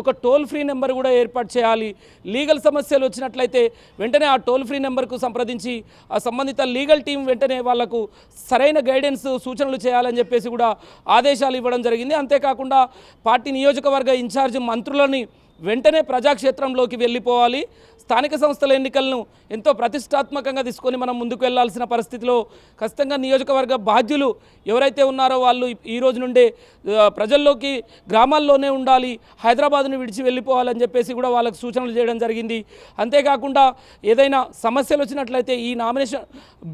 ఒక toll free number కూడా ఏర్పాటు చేయాలి. లీగల్ సమస్యలు వచ్చినట్లయితే వెంటనే ఆ టోల్ ఫ్రీ నెంబర్కు సంప్రదించి ఆ సంబంధిత లీగల్ టీం వెంటనే వాళ్ళకు సరైన గైడెన్స్ సూచనలు చేయాలని చెప్పేసి కూడా ఆదేశాలు ఇవ్వడం జరిగింది. అంతేకాకుండా పార్టీ నియోజకవర్గ ఇన్ఛార్జ్ మంత్రులని వెంటనే ప్రజాక్షేత్రంలోకి వెళ్ళిపోవాలి. స్థానిక సంస్థల ఎన్నికలను ఎంతో ప్రతిష్టాత్మకంగా తీసుకొని మనం ముందుకు వెళ్ళాల్సిన పరిస్థితిలో ఖచ్చితంగా నియోజకవర్గ బాధ్యులు ఎవరైతే ఉన్నారో వాళ్ళు ఈ రోజు నుండే ప్రజల్లోకి గ్రామాల్లోనే ఉండాలి హైదరాబాద్ను విడిచి వెళ్ళిపోవాలని చెప్పేసి కూడా వాళ్ళకు సూచనలు చేయడం జరిగింది. అంతేకాకుండా ఏదైనా సమస్యలు వచ్చినట్లయితే ఈ నామినేషన్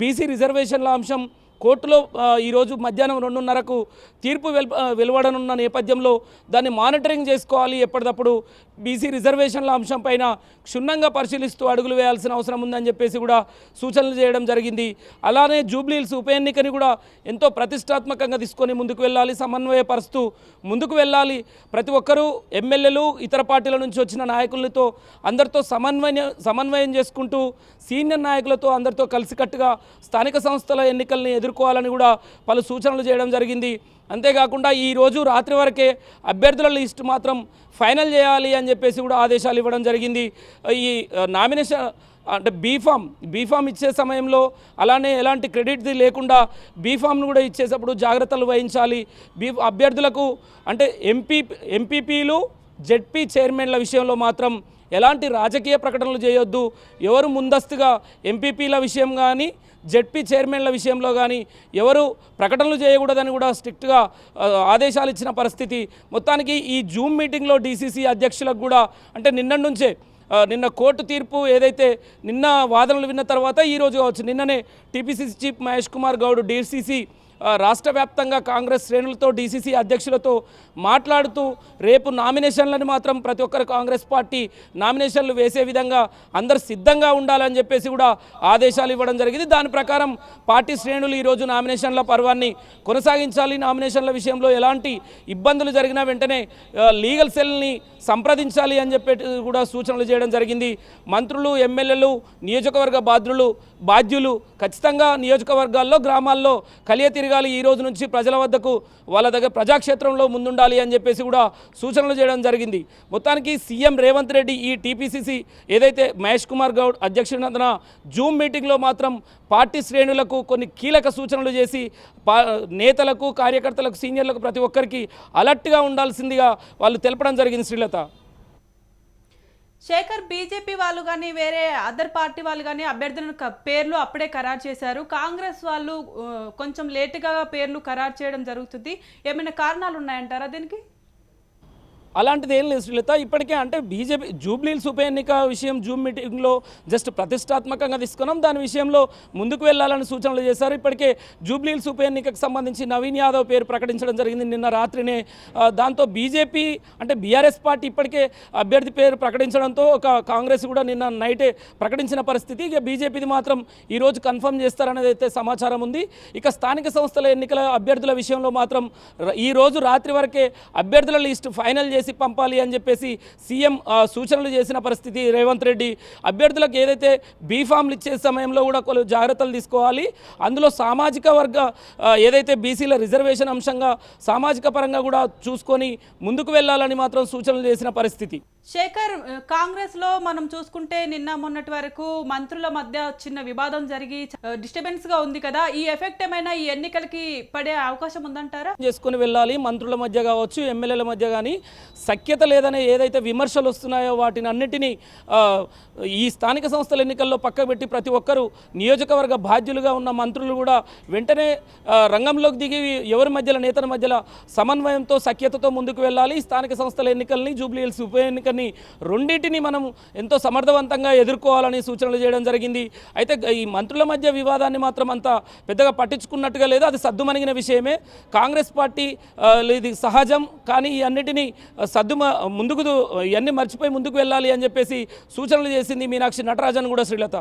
బీసీ రిజర్వేషన్ల అంశం కోర్టులో ఈరోజు మధ్యాహ్నం రెండున్నరకు తీర్పు వెల్ వెలువడనున్న నేపథ్యంలో దాన్ని మానిటరింగ్ చేసుకోవాలి. ఎప్పటికప్పుడు బీసీ రిజర్వేషన్ల అంశంపైన క్షుణ్ణంగా పరిశీలిస్తూ అడుగులు వేయాల్సిన అవసరం ఉందని చెప్పేసి కూడా సూచనలు చేయడం జరిగింది. అలానే జూబ్లీహిల్స్ ఉప ఎన్నికని కూడా ఎంతో ప్రతిష్టాత్మకంగా తీసుకొని ముందుకు వెళ్ళాలి సమన్వయపరుస్తూ ముందుకు వెళ్ళాలి. ప్రతి ఒక్కరూ ఎమ్మెల్యేలు ఇతర పార్టీల నుంచి వచ్చిన నాయకులతో అందరితో సమన్వయ సమన్వయం చేసుకుంటూ సీనియర్ నాయకులతో అందరితో కలిసికట్టుగా స్థానిక సంస్థల ఎన్నికల్ని ఎదుర్కోవాలని కూడా పలు సూచనలు చేయడం జరిగింది. అంతేకాకుండా ఈరోజు రాత్రి వరకే అభ్యర్థుల లిస్ట్ మాత్రం ఫైనల్ చేయాలి అని చెప్పేసి కూడా ఆదేశాలు ఇవ్వడం జరిగింది. ఈ నామినేషన్ అంటే బీఫామ్ బీఫామ్ ఇచ్చే సమయంలో అలానే ఎలాంటి క్రెడిట్ది లేకుండా బీఫామ్ను కూడా ఇచ్చేటప్పుడు జాగ్రత్తలు వహించాలి. బీ అభ్యర్థులకు అంటే ఎంపీ ఎంపీపీలు జెడ్పీ చైర్మన్ల విషయంలో మాత్రం ఎలాంటి రాజకీయ ప్రకటనలు చేయొద్దు. ఎవరు ముందస్తుగా ఎంపీపీల విషయం కానీ జెడ్పీ చైర్మన్ల విషయంలో కానీ ఎవరు ప్రకటనలు చేయకూడదని కూడా స్ట్రిక్ట్గా ఆదేశాలు ఇచ్చిన పరిస్థితి. మొత్తానికి ఈ జూమ్ మీటింగ్లో డీసీసీ అధ్యక్షులకు కూడా అంటే నిన్న నుంచే నిన్న కోర్టు తీర్పు ఏదైతే నిన్న వాదనలు విన్న తర్వాత ఈరోజు కావచ్చు నిన్ననే TPCC chief Mahesh Kumar Goud DCC రాష్ట్ర వ్యాప్తంగా కాంగ్రెస్ శ్రేణులతో డీసీసీ అధ్యక్షులతో మాట్లాడుతూ రేపు నామినేషన్లను మాత్రం ప్రతి ఒక్కరు కాంగ్రెస్ పార్టీ నామినేషన్లు వేసే విధంగా అందరు సిద్ధంగా ఉండాలని చెప్పేసి కూడా ఆదేశాలు ఇవ్వడం జరిగింది. దాని ప్రకారం పార్టీ శ్రేణులు ఈరోజు నామినేషన్ల పర్వాన్ని కొనసాగించాలి. నామినేషన్ల విషయంలో ఎలాంటి ఇబ్బందులు జరిగినా వెంటనే లీగల్ సెల్ని సంప్రదించాలి అని చెప్పి కూడా సూచనలు చేయడం జరిగింది. మంత్రులు ఎమ్మెల్యేలు నియోజకవర్గ బాధ్యులు బాధ్యులు ఖచ్చితంగా నియోజకవర్గాల్లో గ్రామాల్లో కలియ తిరగాలి. ఈ రోజు నుంచి ప్రజల వద్దకు వాళ్ళ దగ్గర ప్రజాక్షేత్రంలో ముందుండాలి అని చెప్పేసి కూడా సూచనలు చేయడం జరిగింది. మొత్తానికి సీఎం రేవంత్ రెడ్డి ఈ టీపీసీసీ ఏదైతే మహేష్ కుమార్ గౌడ్ అధ్యక్షునందున జూమ్ మీటింగ్లో మాత్రం పార్టీ శ్రేణులకు కొన్ని కీలక సూచనలు చేసి పా నేతలకు కార్యకర్తలకు సీనియర్లకు ప్రతి ఒక్కరికి అలర్ట్గా ఉండాల్సిందిగా వాళ్ళు తెలపడం జరిగింది శ్రీలత. శేఖర్ బీజేపీ వాళ్ళు కానీ వేరే అదర్ పార్టీ వాళ్ళు కానీ అభ్యర్థులను పేర్లు అప్పుడే ఖరారు చేశారు. కాంగ్రెస్ వాళ్ళు కొంచెం లేటుగా పేర్లు ఖరారు చేయడం జరుగుతుంది. ఏమైనా కారణాలు ఉన్నాయంటారా దీనికి? అలాంటిది ఏం లేదు శ్రీలత ఇప్పటికే అంటే బీజేపీ జూబ్లీల్స్ ఉప ఎన్నిక విషయం జూమ్ మీటింగ్లో జస్ట్ ప్రతిష్టాత్మకంగా తీసుకున్నాం. దాని విషయంలో ముందుకు వెళ్ళాలని సూచనలు చేశారు. ఇప్పటికే జూబ్లీల్స్ ఉప ఎన్నికకు సంబంధించి నవీన్ యాదవ్ పేరు ప్రకటించడం జరిగింది నిన్న రాత్రినే. దాంతో బీజేపీ అంటే బీఆర్ఎస్ పార్టీ ఇప్పటికే అభ్యర్థి పేరు ప్రకటించడంతో ఒక కాంగ్రెస్ కూడా నిన్న నైటే ప్రకటించిన పరిస్థితి. ఇక బీజేపీది మాత్రం ఈరోజు కన్ఫర్మ్ చేస్తారనేది అయితే సమాచారం ఉంది. ఇక స్థానిక సంస్థల ఎన్నికల అభ్యర్థుల విషయంలో మాత్రం ఈరోజు ఈ రోజు రాత్రి వరకే అభ్యర్థుల లిస్టు ఫైనల్ చేసి పంపాలి అని చెప్పేసి సీఎం సూచనలు చేసిన పరిస్థితి రేవంత్ రెడ్డి. అభ్యర్థులకు ఏదైతే బీఫామ్లు ఇచ్చే సమయంలో కూడా కొన్ని జాగ్రత్తలు తీసుకోవాలి. అందులో సామాజిక వర్గ ఏదైతే బీసీల రిజర్వేషన్ అంశంగా సామాజిక పరంగా కూడా చూసుకొని ముందుకు వెళ్ళాలని మాత్రం సూచనలు చేసిన పరిస్థితి. శేఖర్ కాంగ్రెస్లో మనం చూసుకుంటే నిన్న మొన్నటి వరకు మంత్రుల మధ్య చిన్న వివాదం జరిగి డిస్టర్బెన్స్గా ఉంది కదా. ఈ ఎఫెక్ట్ ఏమైనా ఈ ఎన్నికలకి పడే అవకాశం ఉందంటారా? చేసుకుని వెళ్ళాలి. మంత్రుల మధ్య కావచ్చు ఎమ్మెల్యేల మధ్య కానీ సఖ్యత లేదనే ఏదైతే విమర్శలు వస్తున్నాయో వాటిని అన్నిటినీ ఈ స్థానిక సంస్థల ఎన్నికల్లో పక్కబెట్టి ప్రతి ఒక్కరూ నియోజకవర్గ బాధ్యులుగా ఉన్న మంత్రులు కూడా వెంటనే రంగంలోకి దిగి ఎవరి మధ్యలో నేతల మధ్యలో సమన్వయంతో సఖ్యతతో ముందుకు వెళ్ళాలి. స్థానిక సంస్థల ఎన్నికల్ని జూబ్లీహిల్స్ ఉప ఎన్నికల్ని రెండింటిని మనం ఎంతో సమర్థవంతంగా ఎదుర్కోవాలని సూచనలు చేయడం జరిగింది. అయితే ఈ మంత్రుల మధ్య వివాదాన్ని మాత్రం అంత పెద్దగా పట్టించుకున్నట్టుగా లేదు. అది సద్దుమణిగిన విషయమే. కాంగ్రెస్ పార్టీ ఇది సహజం. కానీ ఈ అన్నిటినీ సద్దు ముందుకు ఇవన్నీ మర్చిపోయి ముందుకు వెళ్ళాలి అని చెప్పేసి సూచనలు చేసింది మీనాక్షి నటరాజన్ కూడా శ్రీలత.